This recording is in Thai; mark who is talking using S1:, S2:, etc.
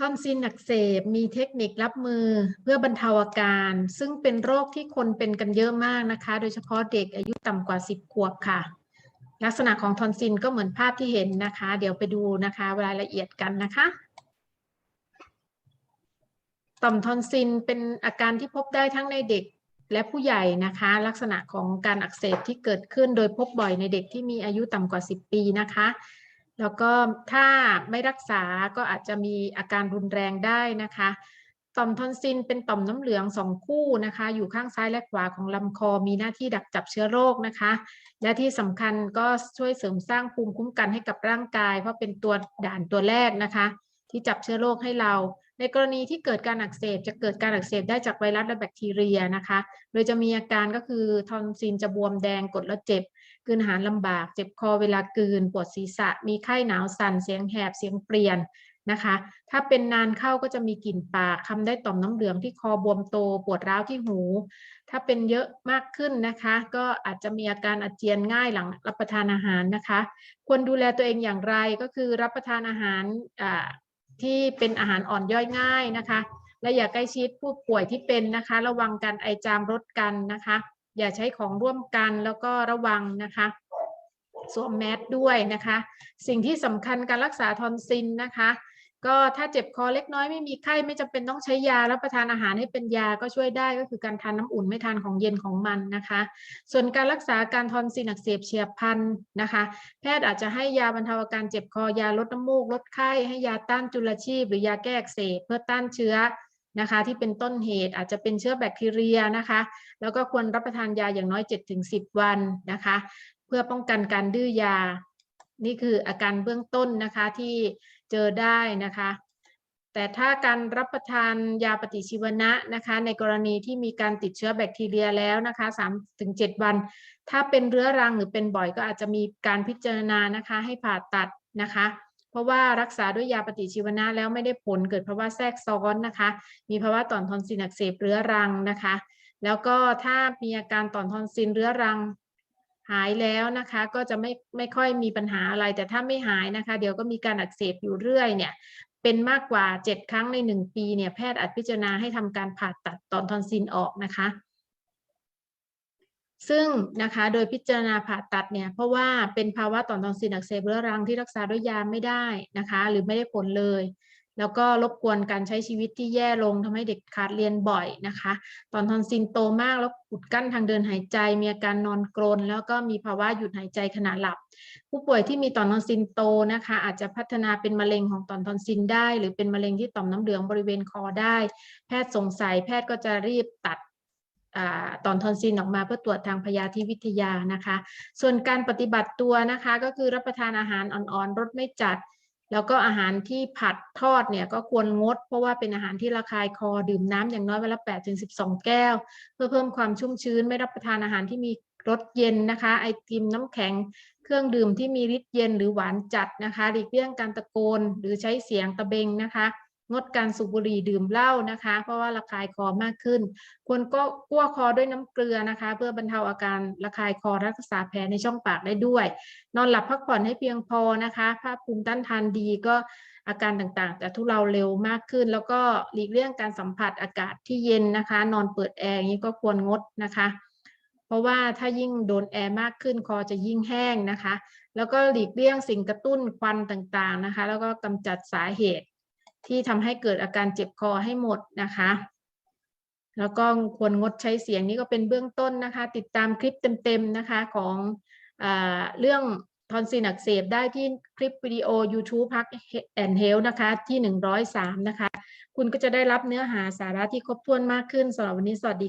S1: ทอนซิลอักเสบมีเทคนิครับมือเพื่อบรรเทาอาการ ซึ่งเป็นโรคที่คนเป็นกันเยอะมากนะคะ โดยเฉพาะเด็กอายุต่ำกว่า 10 ขวบค่ะ ลักษณะของทอนซิลก็เหมือนภาพที่เห็นนะคะ เดี๋ยวไปดูนะคะรายละเอียดกันนะคะต่อมทอนซิลเป็นอาการที่พบได้ทั้งในเด็กและผู้ใหญ่นะคะ ลักษณะของการอักเสบที่เกิดขึ้นโดยพบบ่อยในเด็กที่มีอายุต่ำกว่า 10 ปีนะคะ แล้วก็ถ้าไม่รักษาก็อาจจะมีอาการรุนแรงได้นะคะ ต่อมทอนซิลเป็นต่อมน้ำเหลืองสองคู่นะคะ อยู่ข้างซ้ายและขวาของลำคอ มีหน้าที่ดักจับเชื้อโรคนะคะ และที่สำคัญก็ช่วยเสริมสร้างภูมิคุ้มกันให้กับร่างกาย เพราะเป็นตัวด่านตัวแรกนะคะ ที่จับเชื้อโรคให้เราในกรณีที่เกิดการอักเสบจะเกิดการอักเสบได้จากไวรัสและแบคทีเรียนะคะ โดยจะมีอาการก็คือทอนซิลจะบวมแดงกดแล้วเจ็บ กลืนอาหารลำบาก เจ็บคอเวลากืน ปวดศีรษะ มีไข้หนาวสั่น เสียงแหบ เสียงเปลี่ยนนะคะ ถ้าเป็นนานเข้าก็จะมีกลิ่นปากคำได้ต่อมน้ำเหลืองที่คอบวมโต ปวดร้าวที่หู ถ้าเป็นเยอะมากขึ้นนะคะ ก็อาจจะมีอาการอาเจียนง่ายหลังรับประทานอาหารนะคะ ควรดูแลตัวเองอย่างไรก็คือรับประทานอาหารที่เป็นอาหารอ่อนย่อยง่ายนะคะ และอย่าใกล้ชิดผู้ป่วยที่เป็นนะคะ ระวังการไอจามรดกันนะคะ อย่าใช้ของร่วมกันแล้วก็ระวังนะคะ สวมแมสด้วยนะคะ สิ่งที่สำคัญการรักษาทอนซิลนะคะก็ถ้าเจ็บคอเล็กน้อยไม่มีไข้ไม่จำเป็นต้องใช้ยารับประทานอาหารให้เป็นยาก็ช่วยได้ก็คือการทานน้ำอุ่นไม่ทานของเย็นของมันนะคะ ส่วนการรักษาการทอนซิลอักเสบเฉียบพลันนะคะ แพทย์อาจจะให้ยาบรรเทาอาการเจ็บคอยาลดน้ำมูกลดไข้ให้ยาต้านจุลชีพ หรือยาแก้อักเสบเพื่อต้านเชื้อ นะคะที่เป็นต้นเหตุอาจจะเป็นเชื้อแบคทีเรียนะคะ แล้วก็ควรรับประทานยาอย่างน้อย 7-10 วันนะคะ เพื่อป้องกันการดื้อยา นี่คืออาการเบื้องต้นนะคะที่เจอได้นะคะ แต่ถ้าการรับประทานยาปฏิชีวนะนะคะ ในกรณีที่มีการติดเชื้อแบคทีเรียแล้วนะคะ 3-7 วัน ถ้าเป็นเรื้อรังหรือเป็นบ่อยก็อาจจะมีการพิจารณานะคะให้ผ่าตัดนะคะ ราะว่ารักษาด้วยยาปฏิชีวนะแล้วไม่ได้ผลเกิดภาวะแทรกซ้อนนะคะ มีภาวะต่อมทอนซิลอักเสบเรื้อรังนะคะ แล้วก็ถ้ามีอาการต่อมทอนซิลเรื้อรังหายแล้วนะคะก็จะไม่ไม่ค่อยมีปัญหาอะไร แต่ถ้าไม่หายนะคะ เดี๋ยวก็มีการอักเสบอยู่เรื่อยเนี่ยเป็นมากกว่า 7 ครั้งใน 1 ปีเนี่ยแพทย์อาจพิจารณาให้ทำการผ่าตัดตอนทอนซิลออกนะคะ ซึ่งนะคะโดยพิจารณาผ่าตัดเนี่ยเพราะว่าเป็นภาวะต่อมทอนซิลอักเสบเรื้อรังที่รักษาด้วยยาไม่ได้นะคะหรือไม่ได้ผลเลย แล้วก็รบกวนการใช้ชีวิตที่แย่ลงทำให้เด็กขาดเรียนบ่อยนะคะตอนทอนซิลโตมากแล้วอุดกั้นทางเดินหายใจ มีอาการนอนกรน แล้วก็มีภาวะหยุดหายใจขณะหลับ ผู้ป่วยที่มีต่อมทอนซิลโตนะคะอาจจะพัฒนาเป็นมะเร็งของต่อมทอนซิลได้ หรือเป็นมะเร็งที่ต่อมน้ำเหลืองบริเวณคอได้ แพทย์สงสัยแพทย์ก็จะรีบตัด ตอนทอนซิลออกมาเพื่อตรวจทางพยาธิวิทยานะคะ ส่วนการปฏิบัติตัวนะคะก็คือรับประทานอาหารอ่อนๆรสไม่จัด แล้วก็อาหารที่ผัดทอดเนี่ยก็ควรงด เพราะว่าเป็นอาหารที่ระคายคอดื่มน้ำอย่างน้อยวันละ8ถึง12 แก้ว เพื่อเพิ่มความชุ่มชื้นไม่รับประทานอาหารที่มีรสเย็นนะคะ ไอติมน้ำแข็ง เครื่องดื่มที่มีฤทธิ์เย็นหรือหวานจัดนะคะหลีกเลี่ยงการตะโกนหรือใช้เสียงตะเบงนะคะ งดการสูบบุหรี่ดื่มเหล้านะคะ เพราะว่าระคายคอมากขึ้น ควรก็กั้วคอด้วยน้ำเกลือนะคะ เพื่อบรรเทาอาการระคายคอรักษาแผลในช่องปากได้ด้วย นอนหลับพักผ่อนให้เพียงพอนะคะภาพภูมิต้านทานดีก็อาการต่างๆจะทุเลาเร็วมากขึ้น แล้วก็หลีกเลี่ยงการสัมผัสอากาศที่เย็นนะคะ นอนเปิดแอร์นี้ก็ควรงดนะคะ เพราะว่าถ้ายิ่งโดนแอร์มากขึ้นคอจะยิ่งแห้งนะคะ แล้วก็หลีกเลี่ยงสิ่งกระตุ้นควันต่างๆนะคะ แล้วก็กำจัดสาเหตุ ที่ทำให้เกิดอาการเจ็บคอให้หมดนะคะ แล้วก็ควรงดใช้เสียงนี้ก็เป็นเบื้องต้นนะคะ ติดตามคลิปเต็มๆนะคะของอเรื่องทอนซิลอักเสบได้ที่คลิปวิดีโอ YouTube พักแอนเฮลนะคะที่ 103 นะคะ คุณก็จะได้รับเนื้อหาสาระที่ครบถ้วนมากขึ้นสำหรับวันนี้สวัสดี